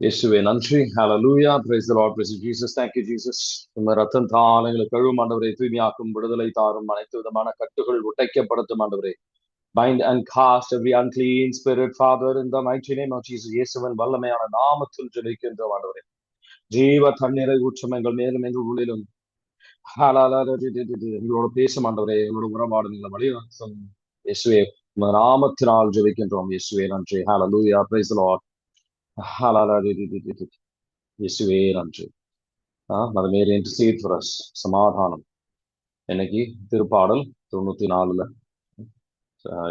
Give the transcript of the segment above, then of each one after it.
இயேசுவே நன்றி. Hallelujah praise Lord praise Jesus you, jesus. Thank உங்க ரத்தம் தாளங்களை கழுவும் ஆண்டவரை தூய்மையாக்கும் விடுதலை தாரும். அனைத்து விதமான கட்டுகள் உடைக்கப்படுத்தும் ஆண்டவரே. Bind and cast every unclean spirit father இந்த the mighty name of jesus. வல்லமையான நாமத்தில் ஜெபிக்கின்றோம் ஆண்டவரே. ஜீவ தண்ணீரை ஊற்றம் எங்கள் மேலும் எங்கள் உள்ளிலும். எங்களோட பேசும் ஆண்டவரே எங்களோட உறவாடு எங்களை வழிநடத்தும் இயேசுவே நாமத்தினால் ஜெபிக்கின்றோம் இயேசுவே நன்றி ஹலலூயா பிரைஸ் லார்ட் இயேசுவே நன்றி அது மேலே இன்டர்சீட் ஃபார் அஸ் சமாதானம். இன்னைக்கு திருப்பாடல் தொண்ணூத்தி நாலுல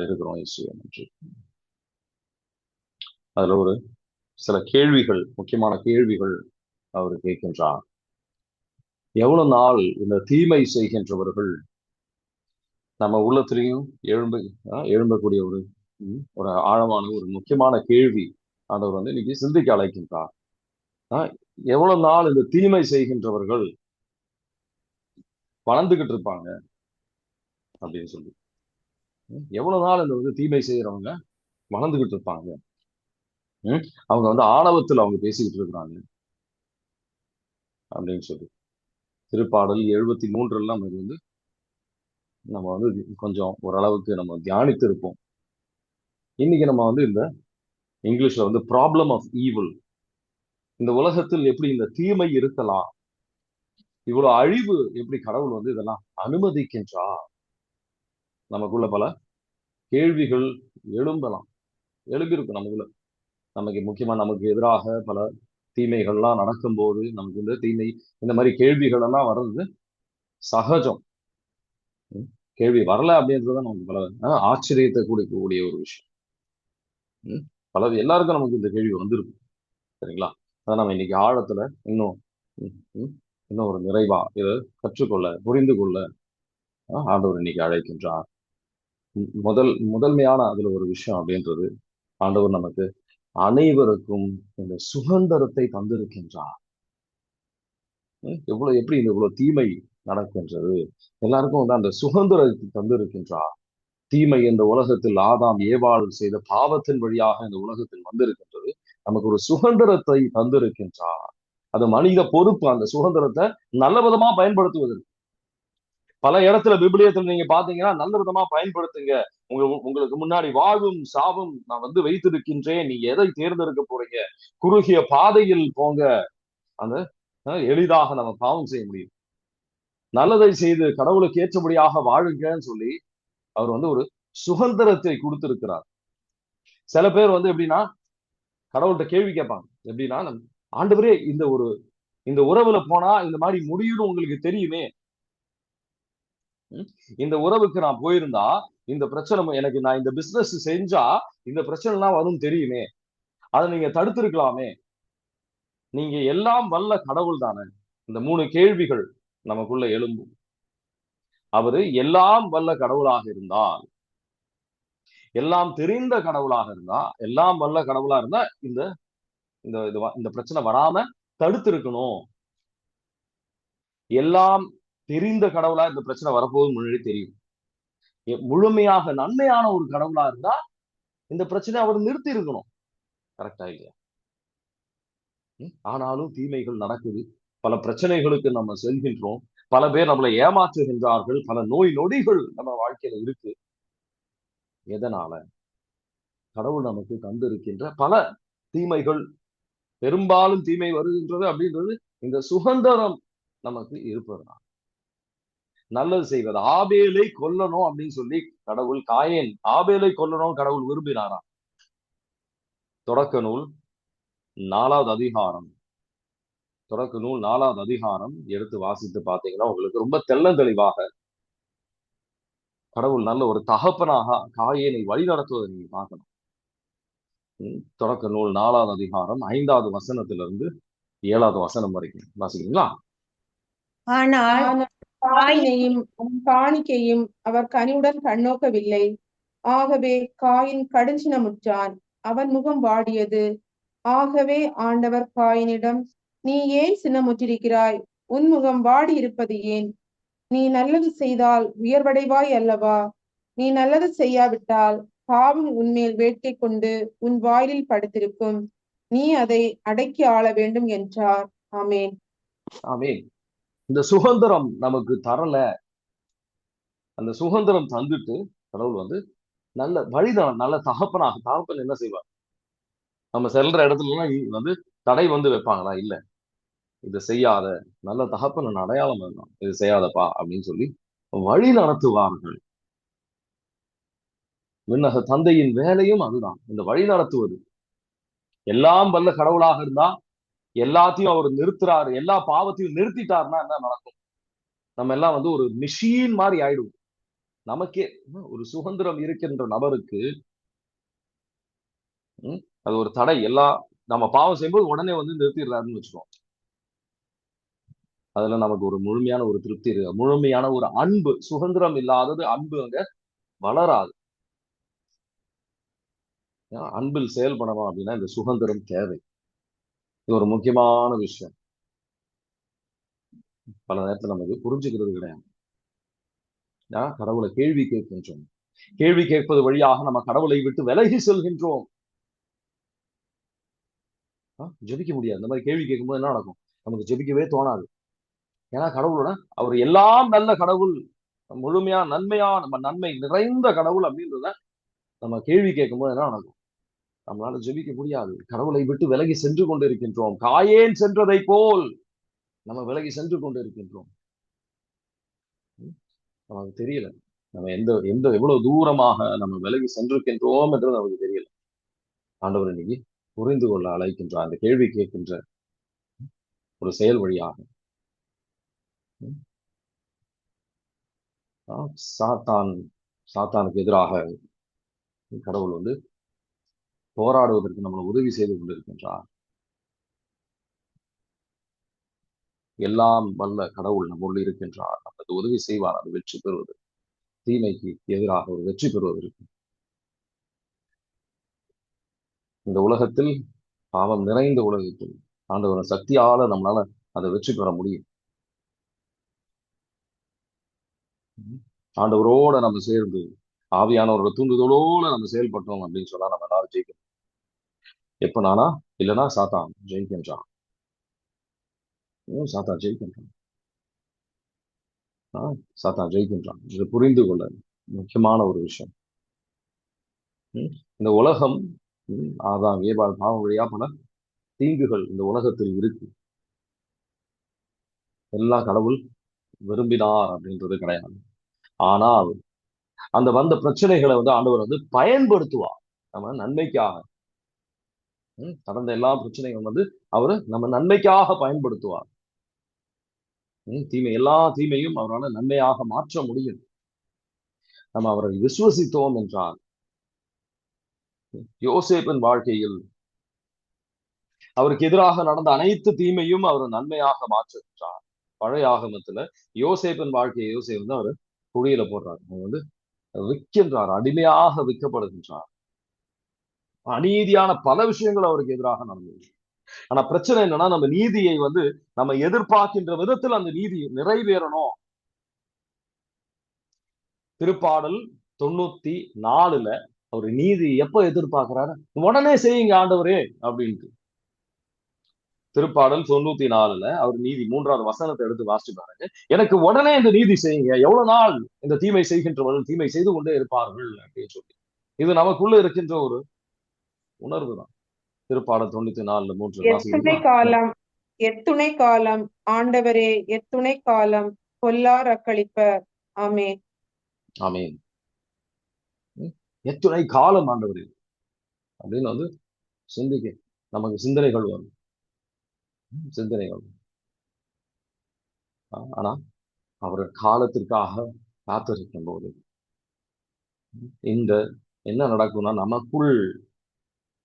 இருக்கிறோம் இயேசுவே நன்றி. அதுல ஒரு சில கேள்விகள் முக்கியமான கேள்விகள் அவர் கேட்கின்றார். எவ்வளவு நாள் இந்த தீமை செய்கின்றவர்கள் நம்ம உள்ளத்திலையும் எழும்ப எழும்பக்கூடிய ஒரு ஒரு ஆழமான ஒரு முக்கியமான கேள்வி ஆண்டவர் வந்து இன்னைக்கு சிந்திக்க அழைக்கின்றார். ஆஹ் எவ்வளவு நாள் இந்த தீமை செய்கின்றவர்கள் வளர்ந்துகிட்டு இருப்பாங்க அப்படின்னு சொல்லி. எவ்வளவு நாள் இந்த வந்து தீமை செய்யறவங்க வளர்ந்துகிட்டு இருப்பாங்க. அவங்க வந்து ஆணவத்தில் அவங்க பேசிக்கிட்டு இருக்கிறாங்க. அப்படின்னு சொல்லி. திருப்பாடல் எழுபத்தி மூன்றுல இது வந்து நம்ம வந்து கொஞ்சம் ஓரளவுக்கு நம்ம தியானித்து இருப்போம் இன்னைக்கு நம்ம வந்து இந்த இங்கிலீஷ்ல வந்து ப்ராப்ளம் ஆஃப் ஈவில் இந்த உலகத்தில் எப்படி இந்த தீமை இருக்கலாம்? இவ்வளவு அழிவு எப்படி கடவுள் வந்து இதெல்லாம் அனுமதிக்கின்றா நமக்குள்ள பல கேள்விகள் எழும்பலாம். எழும்பியிருக்கும் நமக்குள்ள. நமக்கு முக்கியமா நமக்கு எதிராக பல தீமைகள்லாம் நடக்கும்போது நமக்கு இந்த தீமை இந்த மாதிரி கேள்விகள் எல்லாம் வர்றது சகஜம். கேள்வி வரல அப்படின்றத தான் நமக்கு பல ஆச்சரியத்தை கூடிக்கக்கூடிய ஒரு விஷயம். ம். பல எல்லாருக்கும் நமக்கு இந்த கேள்வி வந்திருக்கும். சரிங்களா? அதை நம்ம இன்னைக்கு ஆழத்துல இன்னும் இன்னும் ஒரு நிறைவா இதை கற்றுக்கொள்ள புரிந்து கொள்ள ஆண்டவர் இன்னைக்கு அழைக்கின்றார். முதல் முதன்மையான அதுல ஒரு விஷயம் அப்படின்றது ஆண்டவர் நமக்கு அனைவருக்கும் இந்த சுதந்திரத்தை தந்திருக்கின்றார். எவ்வளவு எப்படி இந்த இவ்வளவு தீமை நடக்கின்றது? எல்லாருக்கும் வந்து அந்த சுதந்திரத்தை தந்திருக்கின்றார். தீமை இந்த உலகத்தில் ஆதாம் ஏவாள் செய்த பாவத்தின் வழியாக இந்த உலகத்தில் வந்திருக்கின்றது. நமக்கு ஒரு சுதந்திரத்தை தந்திருக்கின்றார். அது மனித பொறுப்பு. அந்த சுதந்திரத்தை நல்ல விதமா பயன்படுத்துவதற்கு பல இடத்துல விபிலியத்தில் நீங்க பாத்தீங்கன்னா நல்ல விதமா பயன்படுத்துங்க. உங்க உங்களுக்கு முன்னாடி வாழ்வும் சாவும் நான் வந்து வைத்திருக்கின்றேன். நீங்க எதை தேர்ந்தெடுக்க போறீங்க? குறுகிய பாதையில் போங்க. அந்த அஹ், எளிதாக நம்ம பாவம் செய்ய முடியும். நல்லதை செய்து கடவுளுக்கு ஏற்றபடியாக வாழுங்கன்னு சொல்லி அவர் வந்து ஒரு சுதந்திரத்தை கொடுத்திருக்கிறார். சில பேர் வந்து எப்படின்னா கடவுள்கிட்ட கேள்வி கேட்பாங்க. எப்படின்னா ஆண்டவரே இந்த ஒரு இந்த உறவுல போனா இந்த மாதிரி முடியும்னு உங்களுக்கு தெரியுமே. இந்த உறவுக்கு நான் போயிருந்தா இந்த பிரச்சனை எனக்கு நான் இந்த பிசினஸ் செஞ்சா இந்த பிரச்சனைலாம் வரும் தெரியுமே. அதை நீங்க தடுத்திருக்கலாமே. நீங்க எல்லாம் வல்ல கடவுள் தானே இந்த மூணு கேள்விகள் நமக்குள்ள எழும்பும். அவரு எல்லாம் வல்ல கடவுளாக இருந்தால் எல்லாம் தெரிந்த கடவுளாக இருந்தா எல்லாம் வல்ல கடவுளா இருந்தா இந்த இந்த இது இந்த பிரச்சனை வராம தடுத்திருக்கணும். எல்லாம் தெரிந்த கடவுளா இந்த பிரச்சனை வரப்போகுது முன்னாடி தெரியும். முழுமையாக நன்மையான ஒரு கடவுளா இருந்தா இந்த பிரச்சனை அவர் நிறுத்தி இருக்கணும் கரெக்டா இல்லையா? ஆனாலும் தீமைகள் நடக்குது. பல பிரச்சனைகளுக்கு நம்ம செல்கின்றோம். பல பேர் நம்மளை ஏமாற்றுகின்றார்கள். பல நோய் நொடிகள் நம்ம வாழ்க்கையில இருக்கு. எதனால? கடவுள் நமக்கு தந்திருக்கின்ற பல தீமைகள். பெரும்பாலும் தீமை வருகின்றது அப்படின்றது இந்த சுதந்திரம் நமக்கு இருப்பதுதான். நல்லது செய்வது. ஆபேலை கொல்லணும் அப்படின்னு சொல்லி கடவுள் காயேன். ஆபேலை கொல்லணும் கடவுள் விரும்பினாராம். தொடக்க நூல் நாலாவது அதிகாரம். தொடக்க நூல் நாலாவது அதிகாரம் எடுத்து வாசித்து பார்த்தீங்கன்னா உங்களுக்கு ரொம்ப தெள்ள தெளிவாக கடவுள் நல்ல ஒரு தகப்பனாக காயேனை வழி நடத்துவதை நீங்க பார்க்கணும் தொடக்க நூல் நாலாவது அதிகாரம் ஐந்தாவது வசனத்திலிருந்து ஏழாவது வசனம் வரைக்கும். வாசிக்கிறீங்களா? ஆனால் காயினையும் காணிக்கையும் அவர் கனிவுடன் கண்ணோக்கவில்லை. ஆகவே காயின் கடுஞ்சினமுற்றான். அவன் முகம் வாடியது. ஆகவே ஆண்டவர் காயினிடம் நீ ஏன் சின்னமுற்றிருக்கிறாய் உன் முகம் வாடி இருப்பது ஏன்? நீ நல்லது செய்தால் உயர்வடைவாய் அல்லவா? நீ நல்லது செய்யாவிட்டால் பாவம் உன்மேல் வேட்கை கொண்டு உன் வாயிலில் படுத்திருக்கும். நீ அதை அடக்கி ஆள வேண்டும் என்றார். ஆமேன். ஆமேன். இந்த சுதந்திரம் நமக்கு தரல. அந்த சுதந்திரம் தந்துட்டு கடவுள் வந்து நல்ல வழிதான் நல்ல தகப்பனாக தகப்பன் என்ன செய்வார்? நம்ம செல்ற இடத்துல எல்லாம் வந்து தடை வந்து வைப்பாங்களா? இல்ல. இதை செய்யாத நல்ல தகப்பன் அடையாளம் இருந்தான் இது செய்யாதப்பா அப்படின்னு சொல்லி வழி நடத்துவார்கள். விண்ணக தந்தையின் வேலையும் அதுதான். இந்த வழி நடத்துவது. எல்லாம் வல்ல கடவுளாக இருந்தா எல்லாத்தையும் அவர் நிறுத்துறாரு எல்லா பாவத்தையும் நிறுத்திட்டாருன்னா என்ன நடக்கும்? நம்ம எல்லாம் வந்து ஒரு மிஷின் மாதிரி ஆயிடுவோம். நமக்கே ஒரு சுதந்திரம் இருக்கின்ற நபருக்கு அது ஒரு தடை. எல்லா நம்ம பாவம் செய்யும்போது உடனே வந்து நிறுத்திடுறாருன்னு வச்சுக்கோம் அதுல நமக்கு ஒரு முழுமையான ஒரு திருப்தி இருக்கு. முழுமையான ஒரு அன்பு சுதந்திரம் இல்லாதது அன்பு அங்க வளராது. அன்பில் செயல்படணும் அப்படின்னா இந்த சுதந்திரம் தேவை. இது ஒரு முக்கியமான விஷயம். பல நேரத்தில் நமக்கு புரிஞ்சுக்கிறது கிடையாது. கடவுளை கேள்வி கேட்கின்றோம். கேள்வி கேட்பது வழியாக நம்ம கடவுளை விட்டு விலகி செல்கின்றோம். ஜெபிக்க முடியாது. இந்த மாதிரி கேள்வி கேட்கும்போது என்ன நடக்கும்? நமக்கு ஜெபிக்கவே தோணாது. ஏன்னா கடவுளோட அவர் எல்லாம் நல்ல கடவுள் முழுமையா நன்மையா நம்ம நன்மை நிறைந்த கடவுள் அப்படின்றத நம்ம கேள்வி கேட்கும்போது என்ன நடக்கும்? நம்மளால ஜெபிக்க முடியாது. கடவுளை விட்டு விலகி சென்று கொண்டிருக்கின்றோம். காயேன் சென்றதை போல் நம்ம விலகி சென்று கொண்டிருக்கின்றோம். இருக்கின்றோம் நமக்கு தெரியல. நம்ம எந்த எந்த எவ்வளவு தூரமாக நம்ம விலகி சென்றிருக்கின்றோம் என்று நமக்கு தெரியல. ஆண்டவர் இன்னைக்கு புரிந்து கொள்ள அழைக்கின்ற அந்த கேள்வி கேட்கின்ற ஒரு செயல் வழியாகும் சாத்தான் சாத்தானுக்கு எதிராக கடவுள் வந்து போராடுவதற்கு நம்மளை உதவி செய்து கொண்டிருக்கின்றார். எல்லாம் வல்ல கடவுள் நம்முள் இருக்கின்றார். நமக்கு உதவி செய்வார். அது வெற்றி பெறுவது. தீமைக்கு எதிராக ஒரு வெற்றி பெறுவதற்கு இந்த உலகத்தில் பாவம் நிறைந்த உலகத்தில் ஆண்டவரின் சக்தியால நம்மளால அதை வெற்றி பெற முடியும். ஆண்டவரோட நம்ம சேர்ந்து ஆவியானவரோட தூண்டுதலோட நம்ம செயல்பட்டோம் அப்படின்னு சொன்னா நம்ம எல்லாரும் ஜெயிக்கணும். எப்ப நானா? இல்லைன்னா சாத்தான் ஜெயிக்கின்றான் ம், சாத்தான் ஜெயிக்கின்றான் ஆ, சாத்தான் ஜெயிக்கின்றான் இது புரிந்து கொள்ள முக்கியமான ஒரு விஷயம். இந்த உலகம் அதான் ஆதாம் ஏபால் பாவம் வழியா பல தீங்குகள் இந்த உலகத்தில் இருக்கு. எல்லா கடவுள் விரும்பினார் அப்படின்றது கிடையாது. ஆனால் அந்த வந்த பிரச்சனைகளை வந்து ஆண்டவர் வந்து பயன்படுத்துவார். நம்ம நன்மைக்காக. கடந்த எல்லா பிரச்சனைகளும் வந்து அவர் நம்ம நன்மைக்காக பயன்படுத்துவார். தீமை எல்லா தீமையும் அவரால் நன்மையாக மாற்ற முடியும். நம்ம அவரை விசுவசித்தோம் என்றால் யோசேப்பின் வாழ்க்கையில் அவருக்கு எதிராக நடந்த அனைத்து தீமையும் அவர் நன்மையாக மாற்றுகின்றார். பழைய ஆகமத்துல யோசேப்பின் வாழ்க்கையை யோசேப் வந்து அவர் குழியில போடுறார். அவங்க வந்து விற்கின்றார் அடிமையாக விற்கப்படுகின்றார். அநீதியான பல விஷயங்கள் அவருக்கு எதிராக நடந்தது. ஆனா பிரச்சனை என்னன்னா நம்ம நீதியை வந்து நம்ம எதிர்பார்க்கின்ற விதத்தில் அந்த நீதி நிறைவேறணும். திருப்பாடல் தொண்ணூத்தி நாலுல அவர் நீதி எப்ப எதிர்பார்க்கிறாரு? உடனே செய்யுங்க ஆண்டவரே அப்படின்ட்டு. திருப்பாடல் தொண்ணூத்தி நாலுல அவர் நீதி மூன்றாவது வசனத்தை எடுத்து வாசிச்சு பாருங்க. எனக்கு உடனே இந்த நீதி செய்யுங்க. எவ்வளவு நாள் இந்த தீமை செய்கின்றவர்கள் தீமை செய்து கொண்டே இருப்பார்கள் அப்படின்னு சொல்லி. இது நமக்குள்ள இருக்கின்ற ஒரு உணர்வு தான் திருப்பாடல் தொண்ணூத்தி நாலுல மூன்று காலம் எத்துணை காலம் ஆண்டவரே எத்துணை காலம் பொல்லார் அக்களிப்பர் ஆமே ஆமீன். எத்துணை காலம் ஆண்டவர். அப்படின்னு வந்து சிந்திக்க நமக்கு சிந்தனைகள் வரும். சிந்தனைகள். ஆனா அவர் காலத்திற்காக காத்திருக்கும் போது இந்த என்ன நடக்கும்னா நமக்குள்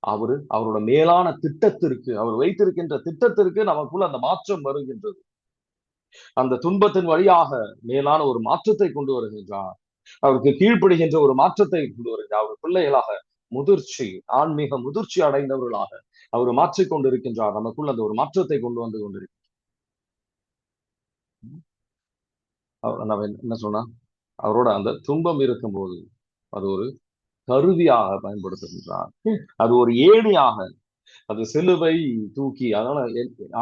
அவரு அவரோட மேலான திட்டத்திற்கு அவர் வைத்திருக்கின்ற திட்டத்திற்கு நமக்குள் அந்த மாற்றம் வருகின்றது. அந்த துன்பத்தின் வழியாக மேலான ஒரு மாற்றத்தை கொண்டு வருகின்றார். அவருக்கு கீழ்ப்படுகின்ற ஒரு மாற்றத்தை கொண்டு வருகிறார் அவர் பிள்ளைகளாக முதிர்ச்சி ஆன்மீக முதிர்ச்சி அடைந்தவர்களாக அவர் மாற்றிக் கொண்டிருக்கின்றார். நமக்குள் அந்த ஒரு மாற்றத்தை கொண்டு வந்து கொண்டிருக்கிறார். என்ன சொன்னா அவரோட அந்த துன்பம் இருக்கும்போது அது ஒரு கருவியாக பயன்படுத்துகின்றார். அது ஒரு ஏணியாக அது சிலுவை தூக்கி அதனால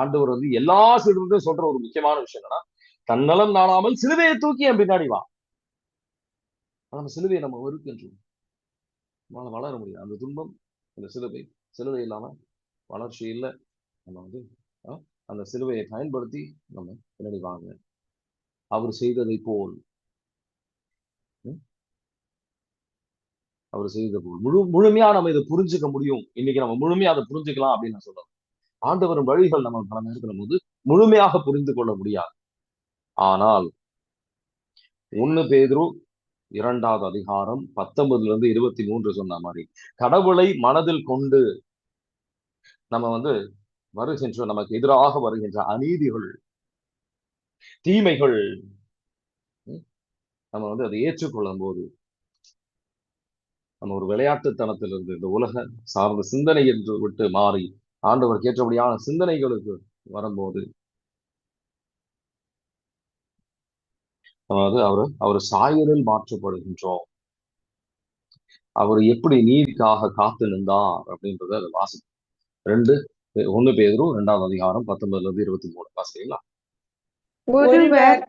ஆண்டவர் வந்து எல்லா சிலுவையும் சொல்ற ஒரு முக்கியமான விஷயம் என்னன்னா தன்னலம் நாடாமல் சிலுவையை தூக்கி என் பின்னாடி வா. சிலுவையை நம்ம வெறுக்கின்றோம். நம்மளால வளர முடியாது. அந்த துன்பம் அந்த சிலுவை சிலுவை இல்லாம வளர்ச்சி இல்லை. நம்ம வந்து அந்த சிலுவையை பயன்படுத்தி நம்ம பின்னாடி வாங்க. அவர் செய்ததை போல். அவர் செய்தது போல். முழு முழுமையா நம்ம இதை புரிஞ்சுக்க முடியும். இன்னைக்கு நம்ம முழுமையா அதை புரிஞ்சுக்கலாம் அப்படின்னு நான் சொல்றேன். ஆண்டவரும் வழிகள் நம்ம பல நேரத்துல போது முழுமையாக புரிந்து கொள்ள முடியாது. ஆனால் ஒண்ணு பேதரும் இரண்டாவது அதிகாரம் பத்தொன்பதுல இருந்து இருபத்தி மூன்று சொன்ன மாதிரி கடவுளை மனதில் கொண்டு நம்ம வந்து வருகின்ற நமக்கு எதிராக வருகின்ற அநீதிகள் தீமைகள் நம்ம வந்து அதை ஏற்றுக்கொள்ளும் போது நம்ம ஒரு விளையாட்டுத்தனத்திலிருந்து இந்த உலக சார்ந்த சிந்தனை என்று விட்டு மாறி ஆண்டவருக்கு ஏற்றபடியான சிந்தனைகளுக்கு வரும்போது அதாவது அவர் அவர் சாயலில் மாற்றப்படுகின்றோம். அவர் எப்படி நீதிக்காக காத்து நின்றார் அப்படின்றத அதை வாசி ரெண்டு ஒண்ணு பேரும் ரெண்டாவது அதிகாரம் பத்தொன்பதுல இருந்து இருபத்தி மூணு வாசிக்கலாம் ஒருவர்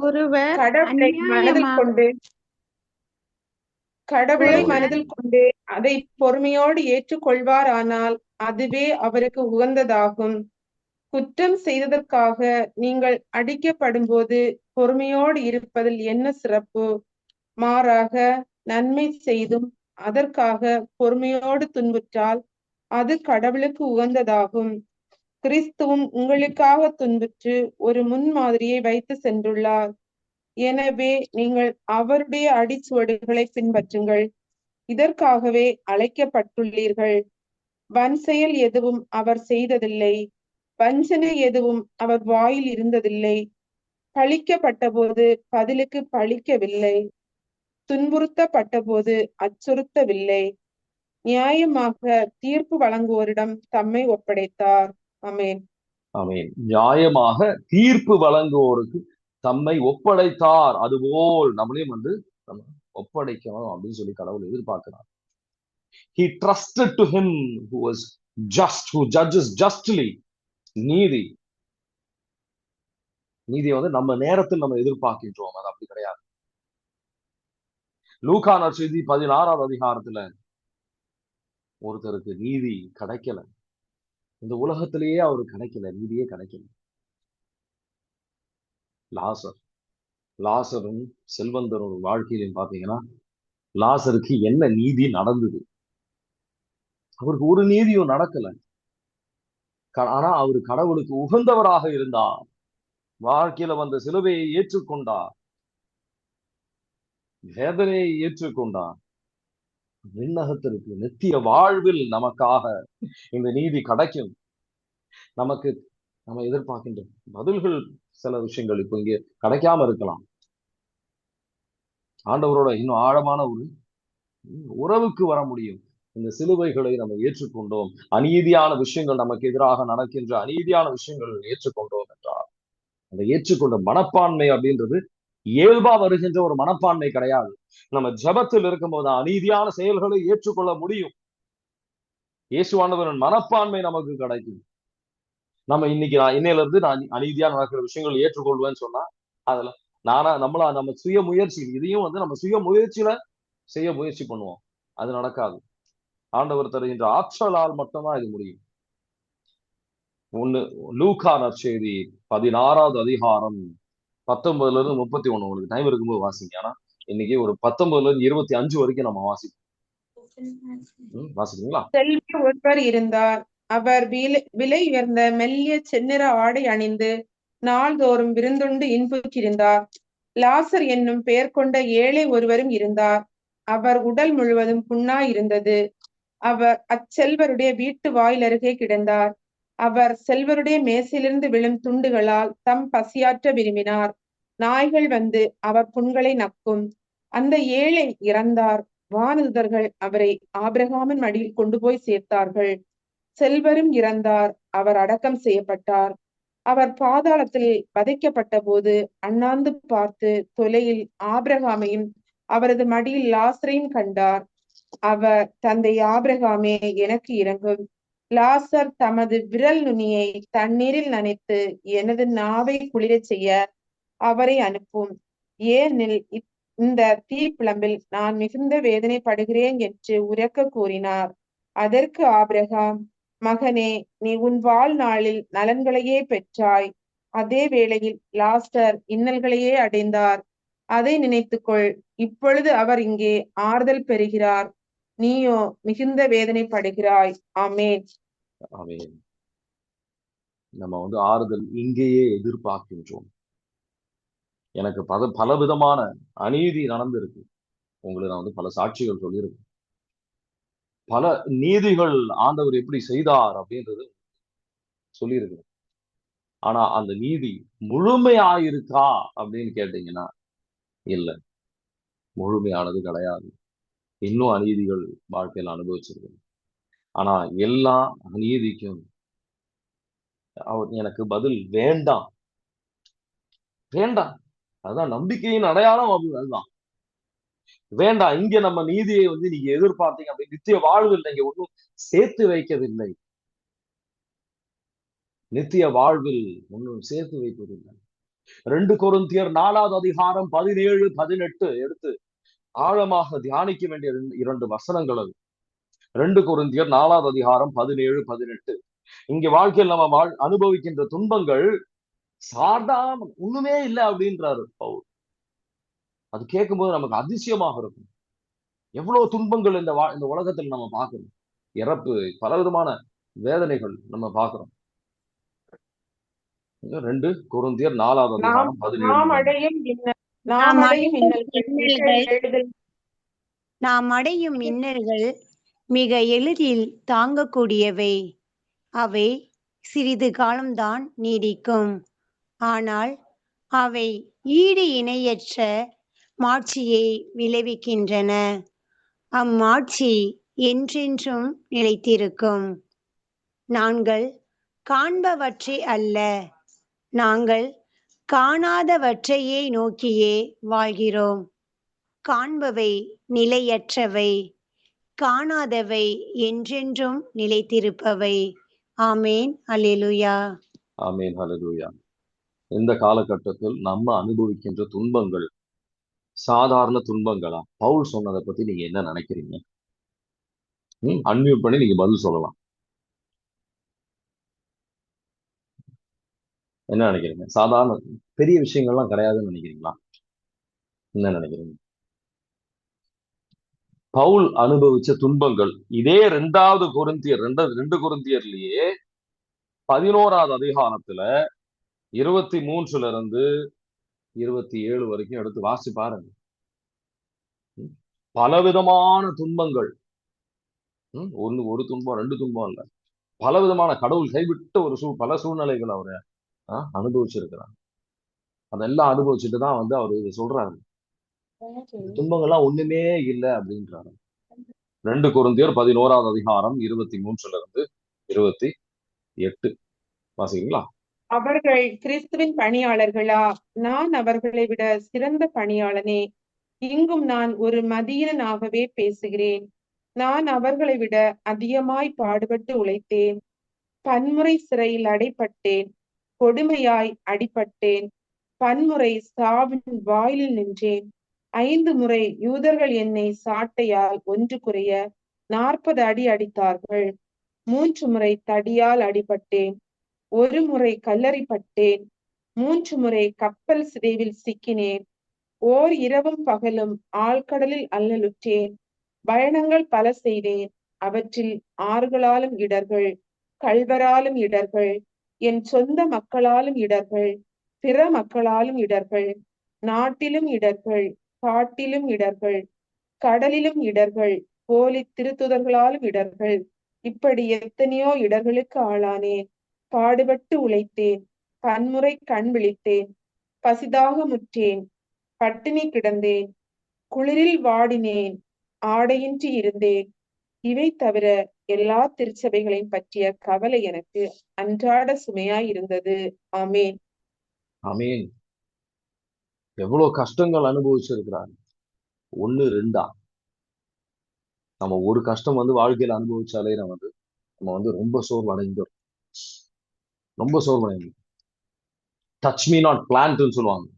ஒருவர் கடவுளை மனதில் கொண்டு கடவுளை ஒருவர் மனதில் கொண்டு அதை பொறுமையோடு ஏற்றுக்கொள்வாரானால் அதுவே அவருக்கு உகந்ததாகும். குற்றம் செய்ததற்காக நீங்கள் அடிக்கப்படும்போது பொறுமையோடு இருப்பதில் என்ன சிறப்பு? மாறாக நன்மை செய்தும் அதற்காக பொறுமையோடு துன்புற்றால் அது கடவுளுக்கு உகந்ததாகும். கிறிஸ்துவும் உங்களுக்காக துன்புற்று ஒரு முன்மாதிரியை வைத்து சென்றுள்ளார். எனவே நீங்கள் அவருடைய அடிச்சுவடுகளை பின்பற்றுங்கள். இதற்காகவே அழைக்கப்பட்டுள்ளீர்கள். வன்செயல் எதுவும் அவர் செய்ததில்லை. வஞ்சனை எதுவும் அவர் வாயில் இருந்ததில்லை. பழிக்கப்பட்ட போது பதிலுக்கு பழிக்கவில்லை. துன்புறுத்தப்பட்ட போது அச்சுறுத்தவில்லை. நியாயமாக தீர்ப்பு வழங்குவோரிடம் தம்மை ஒப்படைத்தார். நியாயமாக தீர்ப்பு வழங்குவோருக்கு தம்மை ஒப்படைத்தார். அதுபோல் நம்மளையும் வந்து நம்ம ஒப்படைக்கணும் அப்படின்னு சொல்லி கடவுள் எதிர்பார்க்கிறார். He trust to him who was just who judges justly நீதி. நீதியை வந்து நம்ம நேரத்தில் நம்ம எதிர்பார்க்கின்றோம். அது அப்படி கிடையாது. லூகா நற்செய்தி பதினாறாவது அதிகாரத்துல ஒருத்தருக்கு நீதி கிடைக்கல. இந்த உலகத்திலேயே அவரு கிடைக்கல. நீதியே கிடைக்கல. லாசர். லாசரும் செல்வந்தரும் வாழ்க்கையிலும் பாத்தீங்கன்னா லாசருக்கு என்ன நீதி நடந்தது? அவருக்கு ஒரு நீதியும் நடக்கல. ஆனா அவர் கடவுளுக்கு உகந்தவராக இருந்தார். வாழ்க்கையில வந்த சிலுவையை ஏற்றுக்கொண்டார். வேதனையை ஏற்றுக்கொண்டார். விண்ணகத்திற்கு நித்திய வாழ்வில் நமக்காக இந்த நீதி கிடைக்கும். நமக்கு நம்ம எதிர்பார்க்கின்ற பதில்கள் சில விஷயங்கள் இப்போ இங்கே கிடைக்காம இருக்கலாம். ஆண்டவரோட இன்னும் ஆழமான ஒரு உறவுக்கு வர முடியும். இந்த சிலுவைகளை நம்ம ஏற்றுக்கொண்டோம். அநீதியான விஷயங்கள் நமக்கு எதிராக நடக்கின்ற அநீதியான விஷயங்கள் ஏற்றுக்கொண்டோம் என்றார் அந்த ஏற்றுக்கொண்ட மனப்பான்மை அப்படின்றது இயல்பா வருகின்ற ஒரு மனப்பான்மை கிடையாது. நம்ம ஜெபத்தில் இருக்கும்போது அநீதியான செயல்களை ஏற்றுக்கொள்ள முடியும். இயேசுவானவரின் மனப்பான்மை நமக்கு கிடைக்கும். நம்ம இன்னைக்கு நான் இன்னையில இருந்து நான் அநீதியா நடக்கிற விஷயங்கள் ஏற்றுக்கொள்வேன்னு சொன்னா அதுல நானா நம்மளா நம்ம சுய முயற்சி இதையும் வந்து நம்ம சுய முயற்சியில செய்ய முயற்சி பண்ணுவோம். அது நடக்காது. ஆண்டவர் தருகின்ற ஆற்றலால் மட்டும்தான் இது முடியும். ஒண்ணு லூகா நற்செய்தி பதினாறாவது அதிகாரம் பத்தொன்பதுல இருந்து முப்பத்தி ஒண்ணு உங்களுக்கு டைம் இருக்கும்போது வாசிங்க. ஆனா இன்னைக்கு ஒரு பத்தொன்பதுல இருந்து இருபத்தி அஞ்சு வரைக்கும் நம்ம வாசிப்போம். வாசிக்கிறீங்களா? செல்வி ஒருவர் இருந்தார். அவர் விலை விலை உயர்ந்த மெல்லிய செந்நிற ஆடை அணிந்து நாள்தோறும் விருந்துண்டு இன்புற்றிருந்தார். லாசர் என்னும் பெயர் கொண்ட ஏழை ஒருவரும் இருந்தார். அவர் உடல் முழுவதும் புண்ணாய் இருந்தது. அவர் அச்செல்வருடைய வீட்டு வாயில் அருகே கிடந்தார். அவர் செல்வருடைய மேசையிலிருந்து விழும் துண்டுகளால் தம் பசியாற்ற விரும்பினார். நாய்கள் வந்து அவர் புண்களை நக்கும். அந்த ஏழை இறந்தார். வானதுதர்கள் அவரை ஆபிரகாமின் மடியில் கொண்டு போய் சேர்த்தார்கள். செல்வரும் இறந்தார். அவர் அடக்கம் செய்யப்பட்டார். அவர் பாதாளத்தில் வதைக்கப்பட்ட போது அண்ணாந்து பார்த்து தொலையில் ஆபிரகாமையும் அவரது மடியில் லாசரையும் கண்டார். அவர் தந்தை ஆபிரகாமே எனக்கு இறங்கும் லாசர் தமது விரல் நுனியை தண்ணீரில் நனைத்து எனது நாவை குளிரச் செய்ய அவரை அனுப்பும். ஏனெனில் இந்த தீப்பிளம்பில் நான் மிகுந்த வேதனைப்படுகிறேன் என்று உரக்க கூறினார். அதற்கு ஆபிரகாம் மகனே நீ உன் வாழ்நாளில் நலன்களையே பெற்றாய். அதே வேளையில் லாஸ்டர் இன்னல்களையே அடைந்தார். அதை நினைத்துக்கொள். இப்பொழுது அவர் இங்கே ஆறுதல் பெறுகிறார். நீயோ மிகுந்த வேதனைப்படுகிறாய். ஆமேன். ஆமென். நம்ம வந்து ஆறுதல் இங்கேயே எதிர்பார்க்கின்றோம். எனக்கு பல பலவிதமான அநீதி நடந்திருக்கு. உங்களுக்கு நான் வந்து பல சாட்சிகள் சொல்லியிருக்கேன். பல நீதிகள் ஆண்டவர் எப்படி செய்தார் அப்படின்றது சொல்லியிருக்கிறேன். ஆனா அந்த நீதி முழுமையாயிருக்கா அப்படின்னு கேட்டீங்கன்னா இல்ல. முழுமையானது கிடையாது. இன்னும் அநீதிகள் வாழ்க்கையில் அனுபவிச்சிருக்கேன் ஆனா எல்லா அநீதிக்கும் அவர் எனக்கு பதில் வேண்டாம். வேண்டாம். அதுதான் நம்பிக்கையின் அடையாளம் அது அதுதான். வேண்டாம். இங்க நம்ம நீதியை வந்து நீங்க எதிர்பார்த்தீங்க அப்படி நித்திய வாழ்வு இல்லைங்க ஒன்றும் சேர்த்து வைக்கவில்லை. நித்திய வாழ்வில் ஒன்றும் சேர்த்து வைப்பதில்லை. ரெண்டு கொருந்தியர் நாலாவது அதிகாரம் பதினேழு பதினெட்டு எடுத்து ஆழமாக தியானிக்க வேண்டிய ரெண்டு- இரண்டு வசனங்கள் அது. ரெண்டு கொருந்தியர் நாலாவது அதிகாரம் பதினேழு பதினெட்டு. இங்க வாழ்க்கையில் நம்ம வாழ் அனுபவிக்கின்ற துன்பங்கள் சாதாரண ஒண்ணுமே இல்லை அப்படின்றாரு பவுல். அது கேட்கும்போது நமக்கு அதிசயமாக இருக்கும். எவ்வளவு துன்பங்கள் இந்த வா இந்த உலகத்தில் நம்ம பார்க்கிறோம். இறப்பு பலவிதமான வேதனைகள் நம்ம பார்க்கிறோம். ரெண்டு கொருந்தியர் நாலாவது பதினேழு நாம். அடையும் இன்னல்கள் நாம் அடையும் இன்னல்கள் மிக எளிதில் தாங்கக்கூடியவை. அவை சிறிது காலம்தான் நீடிக்கும். ஆனால் அவை ஈடு இணையற்ற மாட்சியை விளைவிக்கின்றன. அம்மாட்சி என்றென்றும் நிலைத்திருக்கும். நாங்கள் காண்பவற்றை அல்ல. நாங்கள் காணாதவற்றையே நோக்கியே வாழ்கிறோம். காண்பவை நிலையற்றவை. காணாதவை என்றென்றும் நிலைத்திருப்பவை. ஆமேன். அலிலுயா ஆமேன். அலிலுயா இந்த காலகட்டத்தில் நம்ம அனுபவிக்கின்ற துன்பங்கள் சாதாரண துன்பங்களா? பவுல் சொன்னதை பத்தி நீங்க என்ன நினைக்கிறீங்க? ம் அன்மியூட் பண்ணி நீங்க பதில் சொல்லலாம். என்ன நினைக்கிறீங்க? சாதாரண பெரிய விஷயங்கள்லாம் கிடையாதுன்னு நினைக்கிறீங்களா? என்ன நினைக்கிறீங்க? பவுல் அனுபவிச்ச துன்பங்கள். இதே ரெண்டாவது குருந்தியர் ரெண்டு ரெண்டு குருந்தியர்லயே பதினோராவது அதிகாரத்துல இருபத்தி மூன்றுல இருந்து இருபத்தி ஏழு வரைக்கும் எடுத்து வாசி பாருங்க. பலவிதமான துன்பங்கள். ஒன்று ஒண்ணு ஒரு துன்பம் ரெண்டு துன்பம் இல்ல. பலவிதமான கடவுள் கைவிட்ட ஒரு சூழ் பல சூழ்நிலைகள் அவரு அனுபவிச்சிருக்கிறார் அதெல்லாம் அனுபவிச்சுட்டு தான் வந்து அவர் இதை சொல்றாரு. துன்பங்கள்லாம் ஒண்ணுமே இல்லை அப்படின்றாரு. ரெண்டு கொரிந்தியர் பதினோராவது அதிகாரம் இருபத்தி மூன்றுல இருந்து இருபத்தி எட்டு. வாசிங்களா அவர்கள் கிறிஸ்துவின் பணியாளர்களா? நான் அவர்களை விட சிறந்த பணியாளனே. இங்கும் நான் ஒரு மதியனாகவே பேசுகிறேன். நான் அவர்களை விட அதிகமாய் பாடுபட்டு உழைத்தேன். பன்முறை சிறையில் அடைப்பட்டேன். கொடுமையாய் அடிபட்டேன். பன்முறை சாவின் வாயிலில் நின்றேன். ஐந்து முறை யூதர்கள் என்னை சாட்டையால் ஒன்று குறைய நாற்பது அடி அடித்தார்கள். மூன்று முறை தடியால் அடிபட்டேன். ஒரு முறை கல்லறிப்பட்டேன். மூன்று முறை கப்பல் சிதைவில் சிக்கினேன். ஓர் இரவும் பகலும் ஆழ்கடலில் அல்லலுற்றேன். பயணங்கள் பல செய்தேன். அவற்றில் ஆறுகளாலும் இடர்கள் கள்வராலும் இடர்கள் என் சொந்த மக்களாலும் இடர்கள் பிற மக்களாலும் இடர்கள் நாட்டிலும் இடர்கள் காட்டிலும் இடர்கள் கடலிலும் இடர்கள் போலி திருத்துதர்களாலும் இடர்கள் இப்படி எத்தனையோ இடர்களுக்கு ஆளானேன் பாடுபட்டு உழைத்தேன் பன்முறை கண் விழித்தேன் பசிதாக முற்றேன் பட்டினி கிடந்தேன் குளிரில் வாடினேன் ஆடையின்றி இருந்தேன் இவை தவிர எல்லா திருச்சபைகளையும் பற்றிய கவலை எனக்கு அன்றாட சுமையாய் இருந்தது. ஆமேன். ஆமேன். எவ்வளவு கஷ்டங்கள் அனுபவிச்சிருக்கிறார். ஒண்ணு ரெண்டா? நம்ம ஒரு கஷ்டம் வந்து வாழ்க்கையில அனுபவிச்சாலே நம்ம வந்து நம்ம வந்து ரொம்ப சோர்வடைந்தோம். ரொம்ப சோர்வடைந்தோம். டச் மீ நாட் பிளான்ட்னு சொல்லுவாங்க.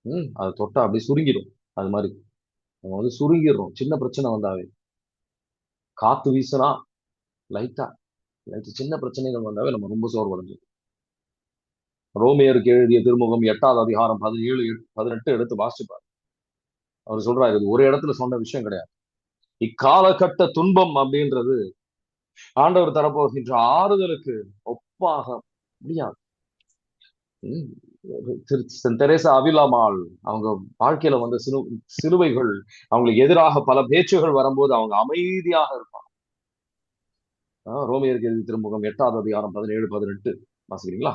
ம் அதை தொட்டா அப்படியே சுருங்கிடும். அது மாதிரி. நம்ம வந்து சுருங்கிடுறோம். சின்ன பிரச்சனை வந்தாவே. காத்து வீசினா லைட்டா லைட் சின்ன பிரச்சனைகள் வந்தாவே நம்ம ரொம்ப சோர்வடைஞ்சது ரோமியருக்கு எழுதிய திருமுகம் எட்டாவது அதிகாரம் பதினேழு பதினெட்டு எடுத்து வாசிப்பார். அவர் சொல்றாரு இது ஒரு இடத்துல சொன்ன விஷயம் கிடையாது. இக்காலகட்ட துன்பம் அப்படின்றது ஆண்டவர் தரப்போகின்ற ஆறுதலுக்கு ஒப்பாக முடியாது. தெரேசா அவிலாமால் அவங்க வாழ்க்கையில வந்த சிலு சிலுவைகள் அவங்களுக்கு எதிராக பல பேச்சுகள் வரும்போது அவங்க அமைதியாக இருப்பாங்க. ரோமியர்கள் ரோமியருக்கு திருமுகம் எட்டாவது அதிகாரம் பதினேழு பதினெட்டு. வாசிக்கிறீங்களா?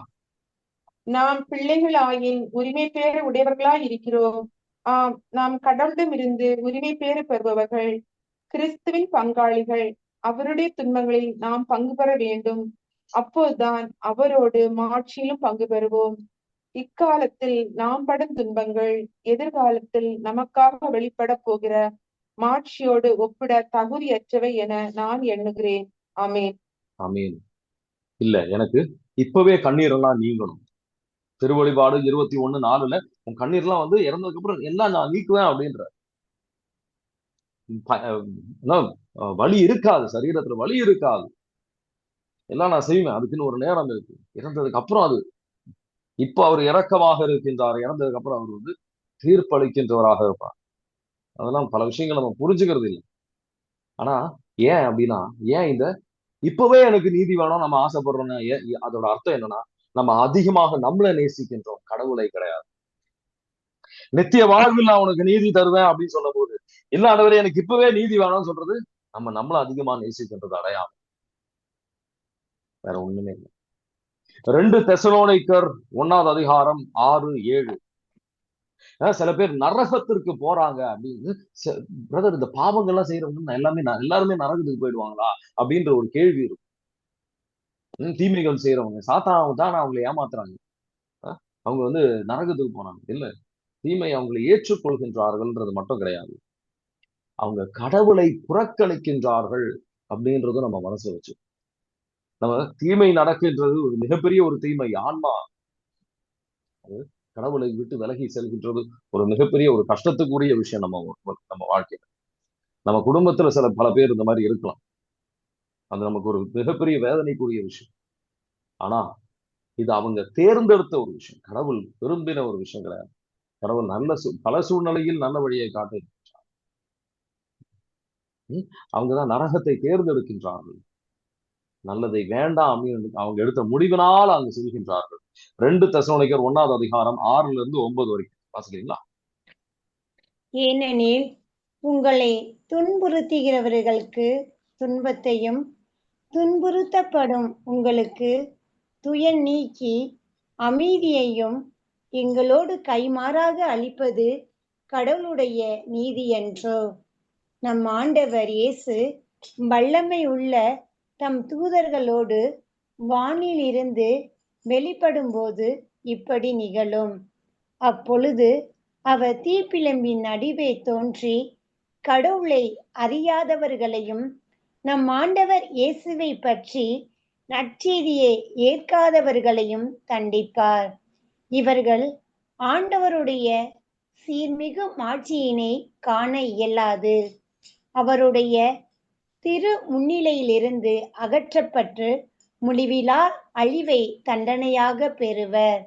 நாம் பிள்ளைகளாயின் உரிமை பேறு உடையவர்களா இருக்கிறோம். ஆம் நாம் கடவுளிடமிருந்து உரிமை பேறு பெறுபவர்கள் கிறிஸ்துவின் பங்காளிகள். அவருடைய துன்பங்களில் நாம் பங்கு பெற வேண்டும். அப்போதுதான் அவரோடு மாட்சியிலும் பங்கு பெறுவோம். இக்காலத்தில் நாம் படும் துன்பங்கள் எதிர்காலத்தில் நமக்காக வெளிப்பட போகிற மாட்சியோடு ஒப்பிட தகுதியற்றவை என நான் எண்ணுகிறேன். அமேன் அமேன் இல்ல எனக்கு இப்பவே கண்ணீர் எல்லாம் நீங்கணும். திருவழிபாடு இருபத்தி ஒண்ணு நாலுல உன் கண்ணீர்லாம் வந்து இறந்ததுக்கு அப்புறம் எல்லாம் நான் நீக்குவேன் அப்படின்ற. வலி இருக்காது சரீரத்துல வலி இருக்காது. எல்லாம் நான் செய்வேன் அதுக்குன்னு ஒரு நேரம் இருக்கு. இறந்ததுக்கு அப்புறம் அது இப்ப அவர் இறக்கமாக இருக்கின்றார். இறந்ததுக்கு அப்புறம் அவர் வந்து தீர்ப்பளிக்கின்றவராக இருப்பார். அதெல்லாம் பல விஷயங்கள் நம்ம புரிஞ்சுக்கிறது இல்லை. ஆனா ஏன் அப்படின்னா ஏன் இந்த இப்பவே எனக்கு நீதி வேணும் நம்ம ஆசைப்படுறோம்னா ஏன் அதோட அர்த்தம் என்னன்னா நம்ம அதிகமாக நம்மளை நேசிக்கின்றோம். கடவுளை கிடையாது. நித்திய வாழ்வில் நான் உனக்கு நீதி தருவேன் அப்படின்னு சொன்ன போது இல்ல ஆண்டவரே எனக்கு இப்பவே நீதி வேணும்னு சொல்றது நம்ம நம்மள அதிகமா நேசிக்கின்றது அடையாளம். வேற ஒண்ணுமே இல்லை. ரெண்டு தெசலோனிக்கர் ஒன்னாவது அதிகாரம் ஆறு ஏழு. சில பேர் நரகத்திற்கு போறாங்க அப்படின்னு பிரதர் இந்த பாவங்கள்லாம் செய்யறவங்க எல்லாமே எல்லாருமே நரகத்துக்கு போயிடுவாங்களா அப்படின்ற ஒரு கேள்வி இருக்கும். தீமைகள் செய்யறவங்க சாத்தான் தான் அவங்களை ஏமாத்துறாங்க. அஹ் அவங்க வந்து நரகத்துக்கு போனாங்க. இல்ல தீமை அவங்களை ஏற்றுக்கொள்கின்றார்கள்ன்றது மட்டும் கிடையாது. அவங்க கடவுளை புறக்கணிக்கின்றார்கள் அப்படின்றதும் நம்ம மனசுல வச்சு நம்ம தீமை நடக்கின்றது ஒரு மிகப்பெரிய ஒரு தீமை ஆன்மா. அது கடவுளை விட்டு விலகி செல்கின்றது ஒரு மிகப்பெரிய ஒரு கஷ்டத்துக்குரிய விஷயம் நம்ம நம்ம வாழ்க்கையில. நம்ம குடும்பத்துல சில பல பேர் இந்த மாதிரி இருக்கலாம். அது நமக்கு ஒரு மிகப்பெரிய வேதனைக்குரிய விஷயம். ஆனா இது அவங்க தேர்ந்தெடுத்த ஒரு விஷயம். கடவுள் விரும்பின ஒரு விஷயம் கிடையாது கடவுள் நல்ல பல சூழ்நிலையில் நல்ல வழியை காட்டு அவங்கதான் நரகத்தை தேர்ந்தெடுக்கின்றார்கள். நல்லதை வேண்டாம் அவங்க எடுத்த முடிவினால் அங்கு செல்கின்றார்கள். ரெண்டு தெசலோனிக்கர் ஒன்னாவது அதிகாரம் ஆறுல இருந்து ஒன்பது வரைக்கும். வாசிக்கிறீங்களா? ஏனெனில் உங்களை துன்புறுத்துகிறவர்களுக்கு துன்பத்தையும் துன்புறுத்தப்படும் உங்களுக்கு துயர் நீக்கி அமைதியையும் எங்களோடு கைமாறாக அளிப்பது கடவுளுடைய நீதி என்றோ. நம் ஆண்டவர் இயேசு வல்லமை உள்ள தம் தூதர்களோடு வானிலிருந்து வெளிப்படும்போது இப்படி நிகழும். அப்பொழுது அவர் தீப்பிழம்பின் நடுவே தோன்றி கடவுளை அறியாதவர்களையும் நம் ஆண்டவர் இயேசுவை பற்றி நற்செய்தியை ஏற்காதவர்களையும் தண்டிப்பார். இவர்கள் ஆண்டவருடைய சீர்மிகு மாட்சியினை காண இயலாது. அவருடைய திரு முன்னிலையிலிருந்து அகற்றப்பட்டு முடிவிலா அழிவை தண்டனையாக பெறுவர்.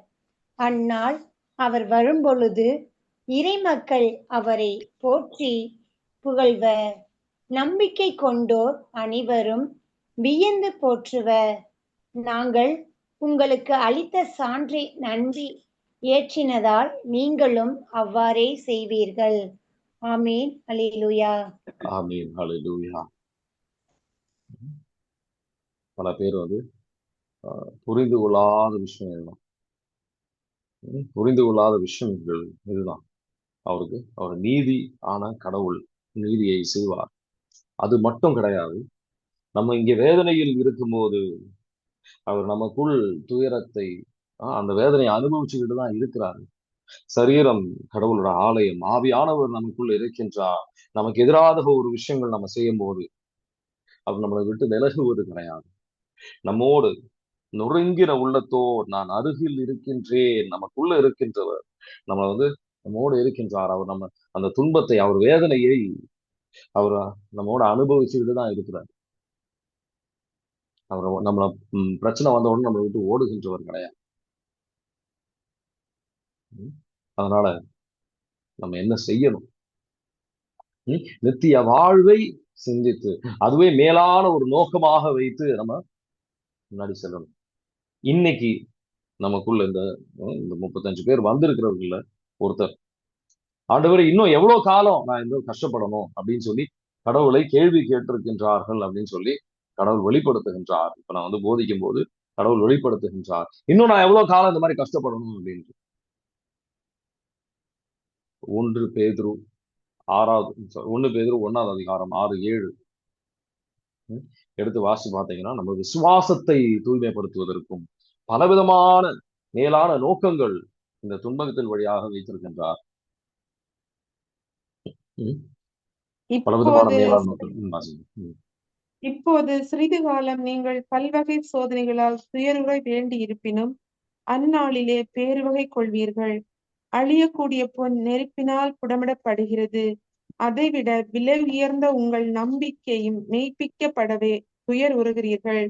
அந்நாள் அவர் வரும்பொழுது இறைமக்கள் அவரை போற்றி புகழ்வர். நம்பிக்கை கொண்டோர் அனைவரும் வியந்து போற்றுவர். நாங்கள் உங்களுக்கு அளித்த சான்றை நன்றி ஏற்றினதால் நீங்களும் அவ்வாறே செய்வீர்கள். ஆமீன். அலிலுயா ஆமீன். அலிலுயா பல பேர் வந்து ஆஹ், புரிந்து கொள்ளாத விஷயம் இதுதான் புரிந்து கொள்ளாத விஷயங்கள் இதுதான் அவருக்கு அவர் நீதி ஆன கடவுள் நீதியை செய்வார். அது மட்டும் கிடையாது நம்ம இங்க வேதனையில் இருக்கும்போது அவர் நமக்குள் துயரத்தை ஆஹ், அந்த வேதனையை அனுபவிச்சுக்கிட்டு தான் இருக்கிறாரு. சரீரம் கடவுளோட ஆலயம் ஆவியானவர் நமக்குள்ள இருக்கின்றார். நமக்கு எதிராக ஒரு விஷயங்கள் நம்ம செய்யும் போது அவர் நம்மளை விட்டு விலகுவது கிடையாது. நம்மோடு நொறுங்கிற உள்ளத்தோ நான் அருகில் இருக்கின்றேன் நமக்குள்ள இருக்கின்றவர். நம்ம வந்து நம்மோடு இருக்கின்றார். அவர் நம்ம அந்த துன்பத்தை அவர் வேதனையை அவர் நம்மோட அனுபவிச்சுக்கிட்டு தான் இருக்கிறார். அவர் நம்மள பிரச்சனை வந்த உடனே நம்மளை விட்டு ஓடுகின்றவர் கிடையாது. அதனால நம்ம என்ன செய்யணும்? நித்திய வாழ்வை சிந்தித்து அதுவே மேலான ஒரு நோக்கமாக வைத்து நம்ம முன்னாடி செல்லணும். இன்னைக்கு நமக்குள்ள இந்த இந்த முப்பத்தஞ்சு பேர் வந்திருக்கிறவர்கள ஒருத்தர் ஆண்டவர் இன்னும் எவ்வளவு காலம் நான் இன்னும் கஷ்டப்படணும்? அப்படின்னு சொல்லி கடவுளை கேள்வி கேட்டிருக்கின்றார்கள் அப்படின்னு சொல்லி கடவுள் வெளிப்படுத்துகின்றார். இப்ப நான் வந்து போதிக்கும் போது கடவுள் வெளிப்படுத்துகின்றார். இன்னும் நான் எவ்வளவு காலம் இந்த மாதிரி கஷ்டப்படணும்? அப்படின்ட்டு ஒன்று பேதுரு ஆறாவது ஒன்று பேதுரு ஒன்னாவது அதிகாரம் ஆறு ஏழு. எடுத்து வாசி பார்த்தீங்கன்னா நம்ம விசுவாசத்தை தூய்மைப்படுத்துவதற்கும் பலவிதமான மேலான நோக்கங்கள் இந்த துன்பத்தின் வழியாக வைத்திருக்கின்றார். பலவிதமான இப்போது மேலான சிறிது காலம் நீங்கள் பல்வகை சோதனைகளால் துயருற வேண்டி இருப்பினும் அந்நாளிலே பேருவகை கொள்வீர்கள். அழியக்கூடிய பொன் நெருப்பினால் புடமிடப்படுகிறது அதைவிட விலை உயர்ந்த உங்கள் நம்பிக்கையும் மெய்ப்பிக்கப்படவே துயர் உறுகிறீர்கள்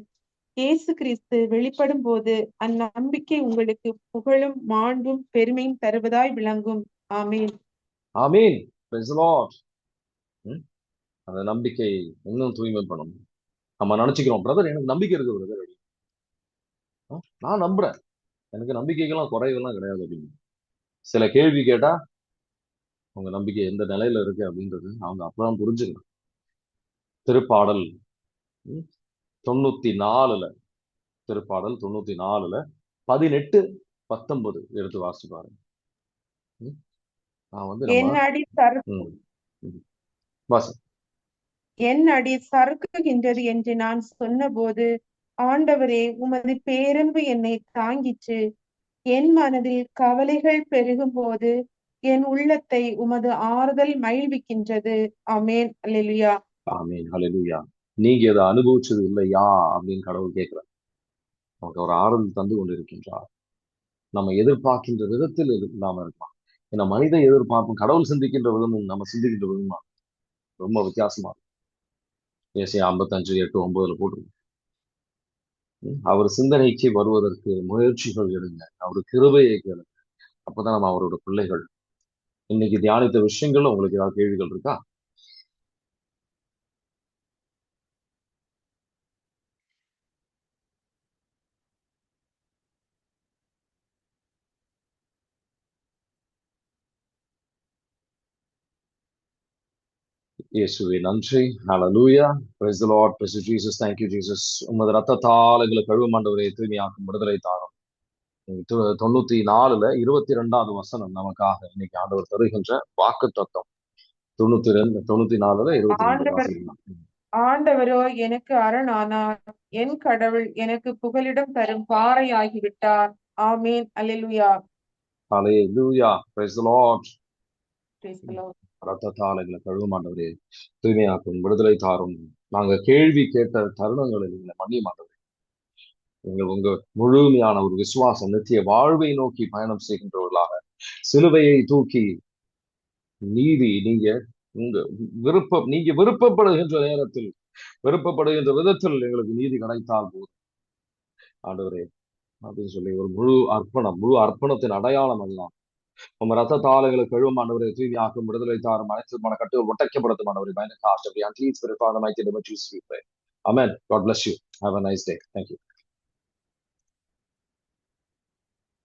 இயேசு கிறிஸ்து வெளிப்படும் போது அந்நம்பிக்கை உங்களுக்கு புகழும் மாண்பும் பெருமையும் தருவதாய் விளங்கும். ஆமீன். ஆமீன். அந்த நம்பிக்கை இன்னும் தூய்மை பண்ணணும் நம்ம நினைச்சுக்கிறோம் பிரதர் எனக்கு நம்பிக்கை இருக்கு பிரதர் நான் நம்புறேன். எனக்கு நம்பிக்கைக்கெல்லாம் குறைவெல்லாம் கிடையாது அப்படின்னு. சில கேள்வி கேட்டா உங்க நம்பிக்கை எந்த நிலையில இருக்கு அப்படின்றது அவங்க அப்பதான் புரிஞ்சுக்கணும். திருப்பாடல் தொண்ணூத்தி நாலுல திருப்பாடல் தொண்ணூத்தி நாலுல பதினெட்டு பத்தொன்பது எடுத்து வாசிச்சு பாருங்க. நான் வந்து வாசி. என் அடி சறுக்குகின்றது என்று நான் சொன்னபோது ஆண்டவரே உமது பேரன்பு என்னை தாங்கிற்று. என் மனதில் கவலைகள் பெருகும் போது என் உள்ளத்தை உமது ஆறுதல் மகிழ்விக்கின்றது. அமேன் அலெலுயா ஆமீன். ஹalleluya நீங்க இதை அனுபவிச்சது இல்லையா? அப்படின்னு கடவுள் கேட்கிறார். நமக்கு ஒரு ஆறுதல் தந்து கொண்டு இருக்கின்றார் நம்ம எதிர்பார்க்கின்ற விதத்தில் இல்லாம இருக்கலாம். ஏன்னா மனித எதிர்பார்ப்பும் கடவுள் சிந்திக்கின்ற விதமும் நம்ம சிந்திக்கின்ற விதமும் ரொம்ப வித்தியாசமா இருக்கும். ஏசியா ஐம்பத்தஞ்சு எட்டு ஒன்பதுல போட்டு அவர் சிந்தனைக்கு வருவதற்கு முயற்சிகள் எடுங்க. அவர் கிருபையை கேளுங்க. அப்பதான் நம்ம அவரோட பிள்ளைகள் இன்னைக்கு தியானித்த விஷயங்கள்ல உங்களுக்கு ஏதாவது கேள்விகள் இருக்கா? இயேசுவே நன்றி. Hallelujah praise the lord. Praise you jesus. உமது ரத்தத்தால் எங்களை கழுவு மாண்டவரை தூய்மையாக்கும் விடுதலை தாரும். தொண்ணூத்தி நாலுல இருபத்தி ரெண்டாவது வசனம் நமக்காக இன்னைக்கு ஆண்டவர் தருகின்ற வாக்கு தத்துவம் தொண்ணூத்தி ரெண்டு தொண்ணூத்தி நாலுல இருபத்தி ஆண்டவர் எனக்கு அரணானார். என் கடவுள் எனக்கு புகலிடம் தரும் பாறை ஆகிவிட்டார் ஆமேன் praise the lord. Praise the Lord. ரத்தத்தால் எங்களை கழுவு மாண்டவரே தூய்மையாக்கும் விடுதலை தாரும். நாங்க கேள்வி கேட்ட தருணங்களில் எங்களை மன்னிய நீங்கள் உங்க முழுமையான ஒரு விசுவாசம் நித்திய வாழ்வை நோக்கி பயணம் செய்கின்றவர்களாக சிலுவையை தூக்கி நீதி நீங்க உங்க விருப்பம் நீங்க விருப்பப்படுகின்ற நேரத்தில் விருப்பப்படுகின்ற விதத்தில் எங்களுக்கு நீதி கிடைத்தால் போதும் ஆண்டவரே அப்படின்னு சொல்லி ஒரு முழு அர்ப்பணம் முழு அர்ப்பணத்தின் அடையாளம் எல்லாம் உங்க ரத்த தாளைகளை கழுவும் ஆண்டவரை தூய்மையாக்கும் விடுதலை தாரும் அனைத்து மன கட்டுகள் ஒட்டக்கப்படுத்தும் ஆண்டவரை பயந்த காஸ்ட் அப்படி அன்லீஸ் பிறப்பாத Meitei Amen. God bless you. Have a